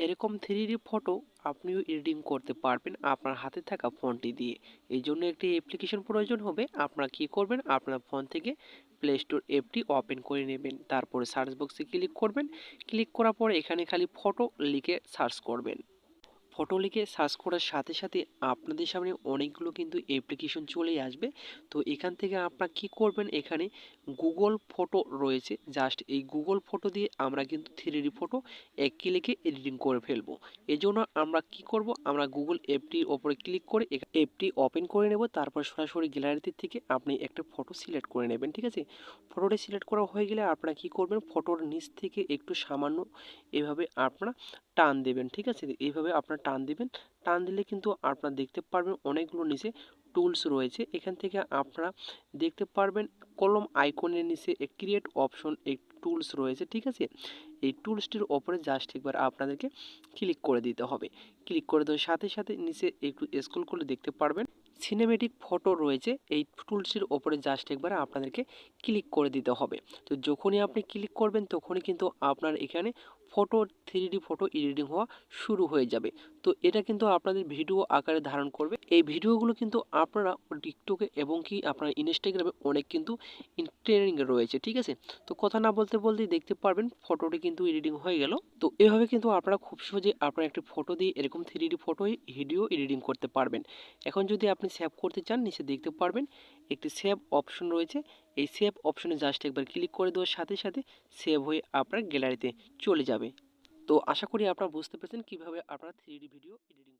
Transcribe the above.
এরকম three D photo আপনিও editing করতে পারবেন আপনার হাতে থাকা ফোনটি দিয়ে। এই জন্য একটি অ্যাপ্লিকেশন প্রয়োজন হবে, আপনারা কি করবেন? আপনার ফোন থেকে প্লে স্টোর অ্যাপটি ওপেন করে নেবেন। তারপরে সার্চ বক্সে ক্লিক করবেন। ক্লিক করার পরে এখানে খালি ফটো লিখে সার্চ করবেন। ফটো লিখে সার্চ করার সাথে সাথে আপনাদের সামনে অনেকগুলো কিন্তু অ্যাপ্লিকেশন চলেই আসবে। তো এখান থেকে আপনারা কি করবেন? এখানে গুগল ফটো রয়েছে। জাস্ট এই গুগল ফটো দিয়ে আমরা কিন্তু থ্রি ফটো এক ক্লিকে এডিটিং করে ফেলব। এই জন্য আমরা কি করব? আমরা গুগল অ্যাপটির ওপরে ক্লিক করে অ্যাপটি ওপেন করে নেব। তারপর সরাসরি গ্যালারিতে থেকে আপনি একটা ফটো সিলেক্ট করে নেবেন, ঠিক আছে? ফটোটা সিলেক্ট করা হয়ে গেলে আপনারা কি করবেন? ফটোর নিচ থেকে একটু সামান্য এভাবে আপনারা টান দেবেন, ঠিক আছে? এইভাবে আপনারা টান দিবেন। টান দিলে কিন্তু আপনারা দেখতে পারবেন অনেকগুলো নিচে টুলস রয়েছে। এখান থেকে আপনারা দেখতে পারবেন কলম আইকনের নিচে ক্রিয়েট অপশন এই টুলস রয়েছে, ঠিক আছে? এই টুলসটির ওপরে জাস্ট একবার আপনাদেরকে ক্লিক করে দিতে হবে। ক্লিক করে দেওয়ার সাথে সাথে নিচে একটু স্ক্রল করে দেখতে পারবেন সিনেমেটিক ফটো রয়েছে, এই টুলসটির ওপরে জাস্ট একবার আপনাদেরকে ক্লিক করে দিতে হবে। তো যখনই আপনি ক্লিক করবেন, তখনই কিন্তু আপনার এখানে ফটো থ্রি ফটো এডিটিং হওয়া শুরু হয়ে যাবে। তো এটা কিন্তু আপনাদের ভিডিও আকারে ধারণ করবে। এই ভিডিওগুলো কিন্তু আপনারা টিকটকে এবং কি আপনার ইনস্টাগ্রামে অনেক কিন্তু ট্রেনিং রয়েছে, ঠিক আছে? তো কথা না বলতে বলতেই দেখতে পারবেন ফটোটি কিন্তু এডিটিং হয়ে গেল। তো এভাবে কিন্তু আপনারা খুব সহজে আপনার একটি ফটো দিয়ে এরকম থ্রি ফটো ভিডিও এডিটিং করতে পারবেন। এখন যদি আপনি সেভ করতে চান, নিচে দেখতে পারবেন একটি সেভ অপশন রয়েছে। এই সেভ অপশনে জাস্ট একবার ক্লিক করে দেওয়ার সাথে সাথে সেভ হয়ে আপনার গ্যালারিতে চলে যাবে। তো আশা করি আপনারা বুঝতে পেরেছেন কীভাবে আপনারা থ্রি ভিডিও এডিটিং